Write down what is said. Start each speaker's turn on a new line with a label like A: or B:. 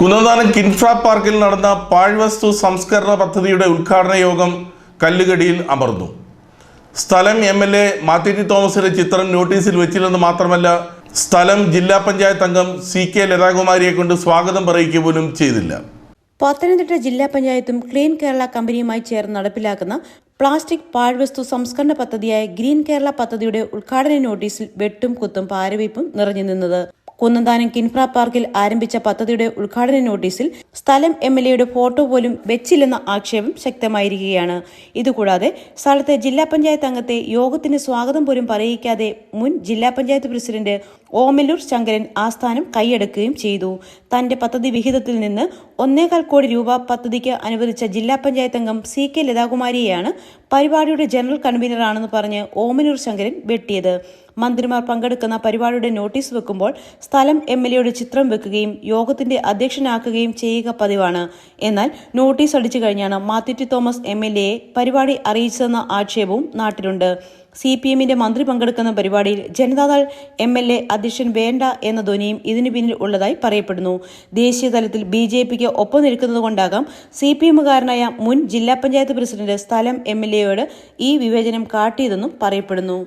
A: കുന്നന്താനം കിൻഫ്ര പാർക്കിൽ നടന്ന പാഴ്വസ്തു സംസ്കരണ പദ്ധതിയുടെ ഉദ്ഘാടന യോഗം കല്ലുകടിയിൽ അമർന്നു. സ്ഥലം എം എൽ എ മാത്യു തോമസിന്റെ ചിത്രം നോട്ടീസിൽ വെച്ചില്ലെന്ന് മാത്രമല്ല സ്ഥലം ജില്ലാ പഞ്ചായത്ത് അംഗം സി കെ ലതാകുമാരിയെ കൊണ്ട് സ്വാഗതം പറയുക പോലും ചെയ്തില്ല.
B: പത്തനംതിട്ട ജില്ലാ പഞ്ചായത്തും ക്ലീൻ കേരള കമ്പനിയുമായി ചേർന്ന് നടപ്പിലാക്കുന്ന പ്ലാസ്റ്റിക് പാഴ്വസ്തു സംസ്കരണ പദ്ധതിയായ ഗ്രീൻ കേരള പദ്ധതിയുടെ ഉദ്ഘാടന നോട്ടീസിൽ വെട്ടും കുത്തും പാരവയ്പും നിറഞ്ഞു നിന്നത് കുന്നന്താനം കിൻഫ്ര പാർക്കിൽ ആരംഭിച്ച പദ്ധതിയുടെ ഉദ്ഘാടന നോട്ടീസിൽ സ്ഥലം എം എൽ എയുടെ ഫോട്ടോ പോലും വെച്ചില്ലെന്ന ആക്ഷേപം ശക്തമായിരിക്കുകയാണ്. ഇതുകൂടാതെ സ്ഥലത്തെ ജില്ലാ പഞ്ചായത്ത് അംഗത്തെ യോഗത്തിന് സ്വാഗതം പോലും പറയിക്കാതെ മുൻ ജില്ലാ പഞ്ചായത്ത് പ്രസിഡന്റ് ഓമല്ലൂർ ശങ്കരൻ ആസ്ഥാനം കൈയടക്കുകയും ചെയ്തു. തന്റെ പദ്ധതി വിഹിതത്തിൽ നിന്ന് ഒന്നേകാൽ കോടി രൂപ പദ്ധതിക്ക് അനുവദിച്ച ജില്ലാ പഞ്ചായത്ത് അംഗം സി കെ ലതാകുമാരിയെയാണ് പരിപാടിയുടെ ജനറൽ കൺവീനറാണെന്ന് പറഞ്ഞ് ഓമനൂർ ശങ്കരൻ വെട്ടിയത്. മന്ത്രിമാർ പങ്കെടുക്കുന്ന പരിപാടിയുടെ നോട്ടീസ് വെക്കുമ്പോൾ സ്ഥലം എം എൽ എയുടെ ചിത്രം വെക്കുകയും യോഗത്തിന്റെ അധ്യക്ഷനാക്കുകയും ചെയ്യുക പതിവാണ്. എന്നാൽ നോട്ടീസ് അടിച്ചു കഴിഞ്ഞാണ് മാത്യു തോമസ് എം എൽ എയെ പരിപാടി അറിയിച്ചതെന്ന ആക്ഷേപവും നാട്ടിലുണ്ട്. സി പി എമ്മിന്റെ മന്ത്രി പങ്കെടുക്കുന്ന പരിപാടിയിൽ ജനതാദൾ എം എൽ എ അധ്യക്ഷൻ വേണ്ട എന്ന ധ്വനിയും ഇതിനു പിന്നിൽ ഉള്ളതായി പറയപ്പെടുന്നു. ദേശീയ തലത്തിൽ ബി ജെ പിക്ക് ഒപ്പം നിൽക്കുന്നതുകൊണ്ടാകാം സി പി എമ്മുകാരനായ മുൻ ജില്ലാ പഞ്ചായത്ത് പ്രസിഡന്റ് സ്ഥലം എം എൽ എയോട് ഈ വിവേചനം കാട്ടിയതെന്നും പറയപ്പെടുന്നു.